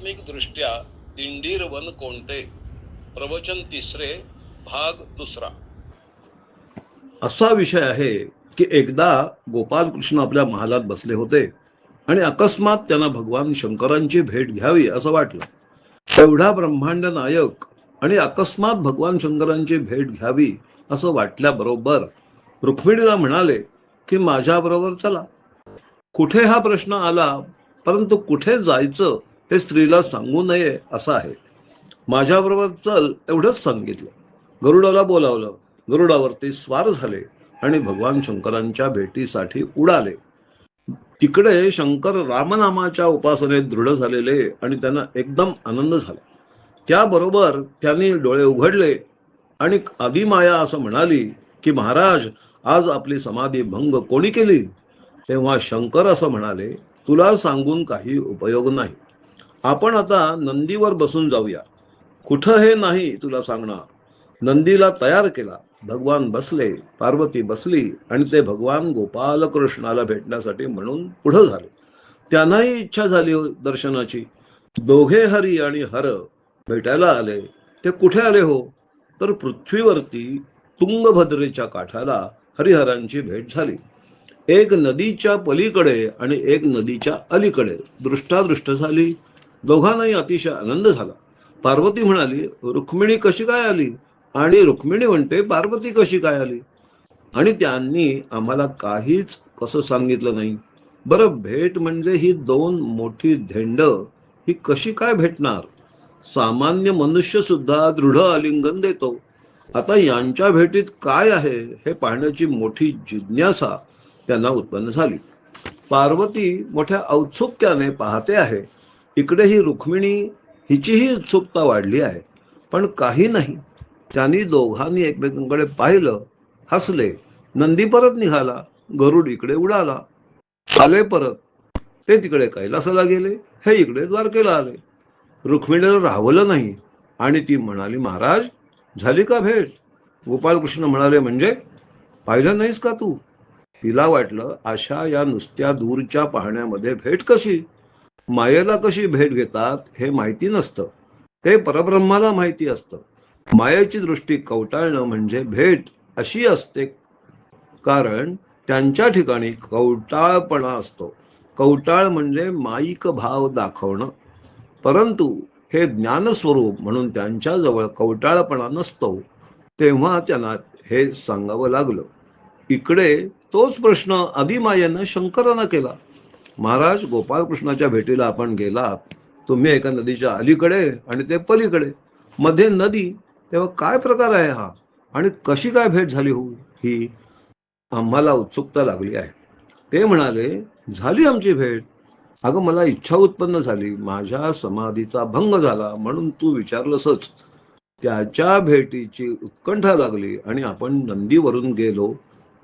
आध्यात्मिक दृष्ट्या दिंडीर वन कोणते? प्रवचन तिसरे भाग दुसरा. असा विषय आहे की एकदा गोपालकृष्ण आपल्या महालात बसले होते आणि अकस्मात त्यांना भगवान शंकरांची भेट घ्यावी असं वाटलं. एवढा ब्रह्मांड नायक आणि अकस्मात भगवान शंकरांची भेट घ्यावी असं वाटल्याबरोबर रुक्मिणीला म्हणाले की माझ्याबरोबर चला. कुठे हा प्रश्न आला? परंतु कुठे जायचं? हे स्त्रीला सांगू नये असं आहे. माझ्याबरोबर चल एवढंच सांगितलं. गरुडाला बोलावलं. गरुडावरती स्वार झाले आणि भगवान शंकरांच्या भेटीसाठी उडाले. तिकडे शंकर रामनामाच्या उपासनेत दृढ झालेले आणि त्यांना एकदम आनंद झाला. त्याबरोबर त्यांनी डोळे उघडले आणि आदिमाया असं म्हणाली की महाराज आज आपली समाधी भंग कोणी केली? तेव्हा शंकर असं म्हणाले तुला सांगून काही उपयोग नाही. आपण आता नंदीवर बसून जाऊया. कुठं हे नाही तुला सांगणार. नंदीला तयार केला. भगवान बसले पार्वती बसली आणि ते भगवान गोपाल कृष्णाला भेटण्यासाठी म्हणून पुढं झाले. त्यांनाही इच्छा झाली हो दर्शनाची. दोघे हरी आणि हर भेटायला आले. ते कुठे आले हो? तर पृथ्वीवरती तुंगभद्रेच्या काठाला हरिहरांची भेट झाली. एक नदीच्या पलीकडे आणि एक नदीच्या अलीकडे. दृष्टादृष्ट झाली. दोघांनाही अतिशय आनंद झाला. पार्वती म्हणाली रुक्मिणी कशी काय आली? आणि रुक्मिणी म्हणते पार्वती कशी काय आली? आणि त्यांनी आम्हाला काहीच कसं सांगितलं नाही. बरं भेट म्हणजे ही दोन मोठी धेंड ही कशी काय भेटणार? सामान्य मनुष्य सुद्धा दृढ आलिंगन देतो. आता यांच्या भेटीत काय आहे हे पाहण्याची मोठी जिज्ञासा त्यांना उत्पन्न झाली. पार्वती मोठ्या औत्सुक्याने पाहते आहे. इकडे ही रुक्मिणी हिचीही उत्सुकता वाढली आहे. पण काही नाही. त्यांनी दोघांनी एकमेकांकडे पाहिलं हसले. नंदी परत निघाला. गरुड इकडे उडाला. आले परत. ते तिकडे कैलासाला गेले. हे इकडे द्वारकेला आले. रुक्मिणीला राहवलं नाही. आणि ती म्हणाली महाराज झाली का भेट? गोपालकृष्ण म्हणाले म्हणजे? पाहिलं नाहीस का तू? तिला वाटलं अशा या नुसत्या दूरच्या पाहण्यामध्ये भेट कशी? मायेला कशी भेट घेतात हे माहिती नसतं. ते परब्रह्माला माहिती असतं. मायेची दृष्टी कवटाळणं म्हणजे भेट अशी असते. कारण त्यांच्या ठिकाणी कवटाळपणा असतो. कवटाळ म्हणजे माईक भाव दाखवणं. परंतु हे ज्ञानस्वरूप म्हणून त्यांच्याजवळ कवटाळपणा नसतो. तेव्हा त्यांना हे सांगावं लागलं. इकडे तोच प्रश्न आदिमायेनं शंकरानं केला. महाराज गोपाळकृष्णाच्या भेटीला आपण गेलात तुम्ही एका नदीच्या अलीकडे आणि ते पलीकडे. मध्ये नदी तेव्हा काय प्रकार आहे हा? आणि कशी काय भेट झाली हो ही? आम्हाला उत्सुकता लागली आहे. ते म्हणाले झाली आमची भेट. अगं मला इच्छा उत्पन्न झाली. माझ्या समाधीचा भंग झाला म्हणून तू विचारलंसच. त्याच्या भेटीची उत्कंठा लागली आणि आपण नंदीवरून गेलो.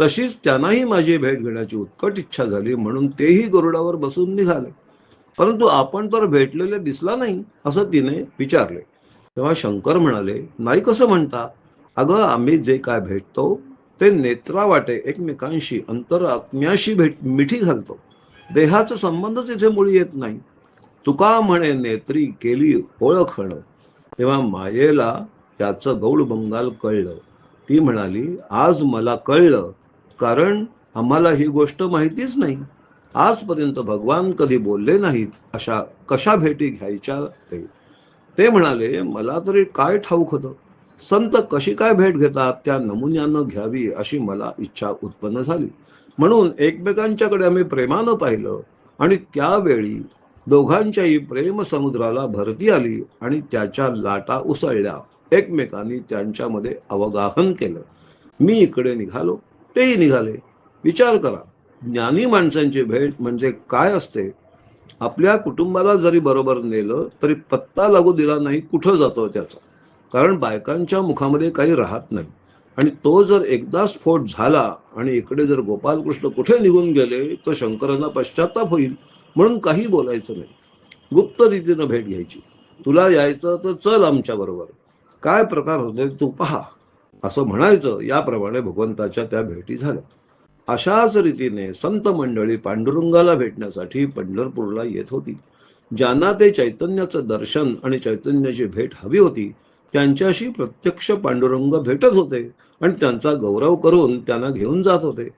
तशीच त्यांनाही माझी भेट घेण्याची उत्कट इच्छा झाली म्हणून तेही गरुडावर बसून निघाले. परंतु आपण तर भेटलेले दिसला नाही असं तिने विचारले. तेव्हा शंकर म्हणाले नाही कसं म्हणता? अगं आम्ही जे काय भेटतो ते नेत्रावाटे एकमेकांशी अंतरात्म्याशी भेट मिठी घालतो. देहाचा संबंधच इथे मुळी येत नाही. तुका म्हणे नेत्री केली ओळखण. तेव्हा मायेला याचं गौड बंगाल कळलं. ती म्हणाली आज मला कळलं कारण आम्हाला ही गोष्ट माहितीच नाही. आजपर्यंत भगवान कधी बोलले नाहीत अशा कशा भेटी घ्यायच्या ते. ते म्हणाले मला तरी काय ठाऊक होतं? संत कशी काय भेट घेतात? त्या नमुन्यानं घ्यावी अशी मला इच्छा उत्पन्न झाली. म्हणून एकमेकांच्याकडे आम्ही प्रेमानं पाहिलं आणि त्यावेळी दोघांच्याही प्रेम समुद्राला भरती आली आणि त्याच्या लाटा उसळल्या. एकमेकांनी त्यांच्यामध्ये अवगाहन केलं. मी इकडे निघालो. तेही निघाले. विचार करा. ज्ञानी माणसांची भेट म्हणजे काय असते? आपल्या कुटुंबाला जरी बरोबर नेलं तरी पत्ता लागू दिला नाही कुठं जातो त्याचा? कारण बायकांच्या मुखामध्ये काही राहत नाही. आणि तो जर एकदा स्फोट झाला आणि इकडे जर गोपालकृष्ण कुठे निघून गेले तर शंकरांना पश्चाताप होईल म्हणून काही बोलायचं नाही. गुप्त रीतीनं भेट घ्यायची. तुला यायचं तर चल आमच्या बरोबर. काय प्रकार होते तू पहा. असं म्हणायचं याप्रमाणे भगवंताच्या त्या भेटी झाल्या. अशाच रीतीने संत मंडळी पांडुरंगाला भेटण्यासाठी पंढरपूरला येत होती. ज्यांना ते चैतन्याचं दर्शन आणि चैतन्याची भेट हवी होती त्यांच्याशी प्रत्यक्ष पांडुरंग भेटत होते आणि त्यांचा गौरव करून त्यांना घेऊन जात होते.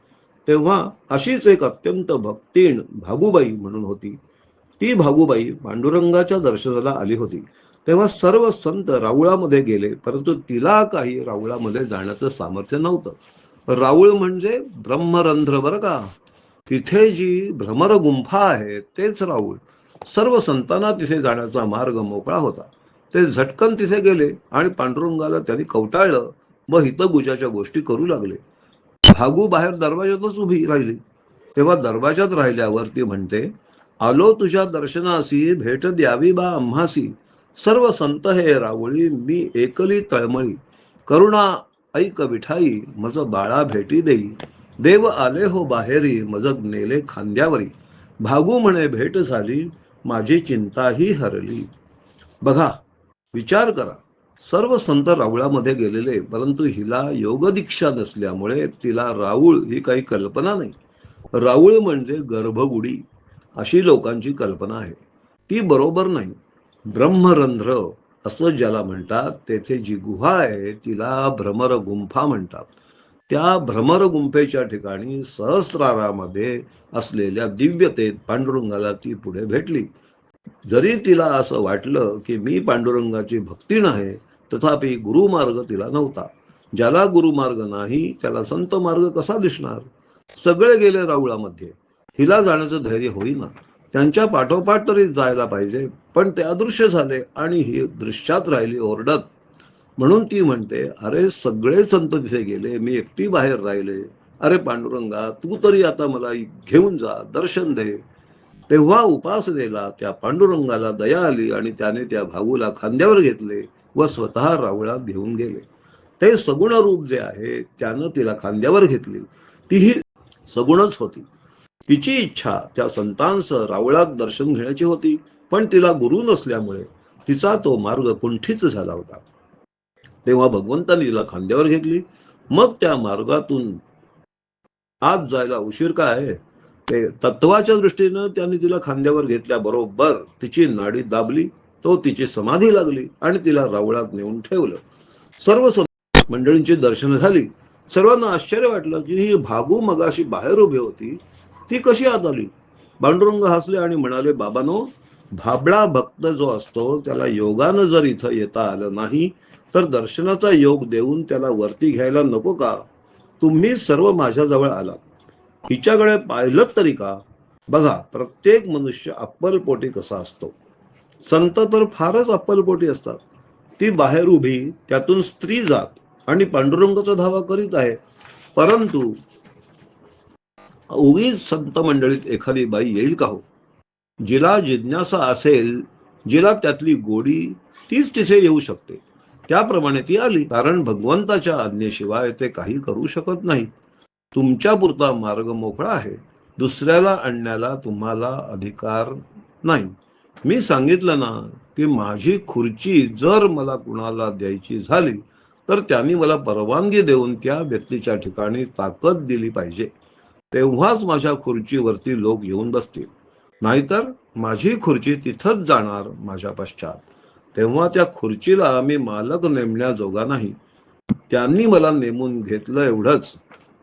तेव्हा अशीच एक अत्यंत भक्तीण भागुबाई म्हणून होती. ती भागुबाई पांडुरंगाच्या दर्शनाला आली होती. तेव्हा सर्व संत राऊळामध्ये गेले परंतु तिला काही राऊळामध्ये जाण्याचं सामर्थ्य नव्हतं. राऊळ म्हणजे ब्रह्मरंध्र बरं का? तिथे जी भ्रमर गुंफा आहे तेच राऊळ सर्व संतांना तिथे जाण्याचा मार्ग मोकळा होता. ते झटकन तिथे गेले आणि पांडुरंगाला त्यांनी कवटाळलं. व हितगुजाच्या गोष्टी करू लागले. भागू बाहेर दरवाजातच उभी राहिली. तेव्हा दरवाजात राहिल्यावर ती म्हणते आलो तुझ्या दर्शनासी भेट द्यावी बा आम्हासी. सर्व संत हे रावळी मी एकली तळमळी. करुणा ऐक विठाई मज बाळा भेटी देई. देव आले हो बाहेरी मज नेले खांद्यावरी. भागू म्हणे भेट झाली माझी चिंताही हरली. बघा विचार करा. सर्व संत रावळामध्ये गेलेले परंतु हिला योग दीक्षा नसल्यामुळे तिला राऊळ ही काही कल्पना नाही. राऊळ म्हणजे गर्भगुडी अशी लोकांची कल्पना आहे. ती बरोबर नाही. ब्रह्मरंध्र असं ज्याला म्हणतात तेथे जी गुहा आहे तिला भ्रमर गुंफा म्हणतात. त्या भ्रमर गुंफेच्या ठिकाणी सहस्रारामध्ये असलेल्या दिव्यतेत पांडुरंगाला ती पुढे भेटली. जरी तिला असं वाटलं की मी पांडुरंगाची भक्ती नाही तथापि गुरुमार्ग तिला नव्हता. ज्याला गुरुमार्ग नाही त्याला संत मार्ग कसा दिसणार? सगळे गेले राऊळामध्ये हिला जाण्याचं धैर्य होईना. त्यांच्या पाठोपाठ तरी जायला पाहिजे. पण ते अदृश्य झाले आणि ही दृश्यात राहिली ओरडत. म्हणून ती म्हणते अरे सगळे संत तिथे गेले मी एकटी बाहेर राहिले. अरे पांडुरंगा तू तरी आता मला घेऊन जा दर्शन दे. तेव्हा उपास दिला त्या पांडुरंगाला दया आली आणि त्याने त्या भाऊला खांद्यावर घेतले व स्वतः रावळात घेऊन गेले. ते सगुण रूप जे आहे त्यानं तिला खांद्यावर घेतली. तीही सगुणच होती. तिची इच्छा त्या संतांसह रावळात दर्शन घेण्याची होती पण तिला गुरु नसल्यामुळे तिचा तो मार्ग कुंठीच झाला होता. तेव्हा भगवंतांनी तिला खांद्यावर घेतली. मग त्या मार्गातून आत जायला उशीर काय ते तत्वाच्या दृष्टीनं त्यांनी तिला खांद्यावर घेतल्याबरोबर तिची नाडी दाबली तो तिची समाधी लागली आणि तिला रावळात नेऊन ठेवलं. सर्व मंडळींची दर्शन झाली. सर्वांना आश्चर्य वाटलं की ही भागू मगाशी बाहेर उभी होती. ती कशी आत आली? पांडुरंग हसले आणि म्हणाले बाबानो भाबडा भक्त जो असतो त्याला योगानं जर इथं येता आलं नाही तर दर्शनाचा योग देऊन त्याला वरती घ्यायला नको का? तुम्ही सर्व माझ्याजवळ आलात हिच्याकडे पाहिलं तरी का? बघा प्रत्येक मनुष्य अप्पलपोटी कसा असतो. संत तर फारच अप्पलपोटी असतात. ती बाहेर उभी त्यातून स्त्री जात आणि पांडुरंगाचा धावा करीत आहे. परंतु उगीच संत मंडळीत एखादी बाई येईल का हो? जिला जिज्ञासा असेल जिला त्यातली गोडी तीच तिथे येऊ शकते. त्याप्रमाणे ती आली. कारण भगवंताच्या आज्ञेशिवाय ते काही करू शकत नाही तुमच्या पुरता मार्ग मोकळा आहे. दुसऱ्याला आणण्याला तुम्हाला अधिकार नाही. मी सांगितलं ना की माझी खुर्ची जर मला कुणाला द्यायची झाली तर त्यांनी मला परवानगी देऊन त्या व्यक्तीच्या ठिकाणी ताकद दिली पाहिजे. तेव्हाच माझ्या खुर्चीवरती लोक येऊन बसतील. नाहीतर माझी खुर्ची तिथंच जाणार माझ्या पश्चात. तेव्हा त्या खुर्चीला मी मालक नेमण्याजोगा नाही. त्यांनी मला नेमून घेतलं एवढंच.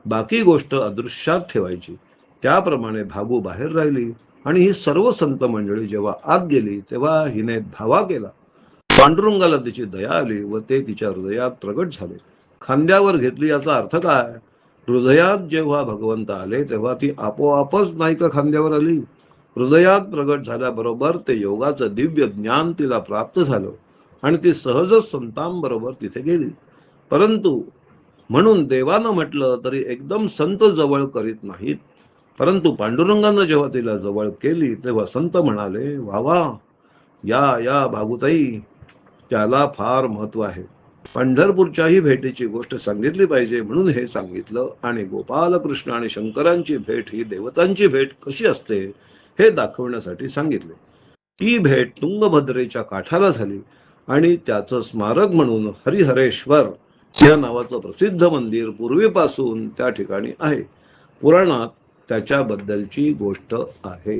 बाकी गोष्ट अदृश्यात ठेवायची. त्याप्रमाणे भागू बाहेर राहिली आणि ही सर्व संत मंडळी जेव्हा आत गेली तेव्हा हिने धावा केला. पांडुरंगाला तिची दया आली व ते तिच्या हृदयात प्रगट झाले. खांद्यावर घेतली याचा अर्थ काय? हृदयात जेव्हा भगवंत आले तेव्हा ती आपोआपच नाही का खांद्यावर आली. हृदयात प्रगट झाल्याबरोबर ते योगाचं दिव्य ज्ञान तिला प्राप्त झालं आणि ती सहजच संतांबरोबर तिथे गेली. परंतु म्हणून देवानं म्हटलं तरी एकदम संत जवळ करीत नाहीत. परंतु पांडुरंगानं जेव्हा तिला जवळ केली तेव्हा संत म्हणाले वा वा या या भागुताई त्याला फार महत्त्व आहे. पंढरपूरच्याही भेटीची गोष्ट सांगितली पाहिजे म्हणून हे सांगितलं. आणि गोपालकृष्ण आणि शंकरांची भेट ही देवतांची भेट कशी असते हे दाखवण्यासाठी सांगितले. ती भेट तुंगभद्रेच्या काठाला झाली आणि त्याचं स्मारक म्हणून हरिहरेश्वर या नावाचं प्रसिद्ध मंदिर पूर्वीपासून त्या ठिकाणी आहे. पुराणात त्याच्याबद्दलची गोष्ट आहे.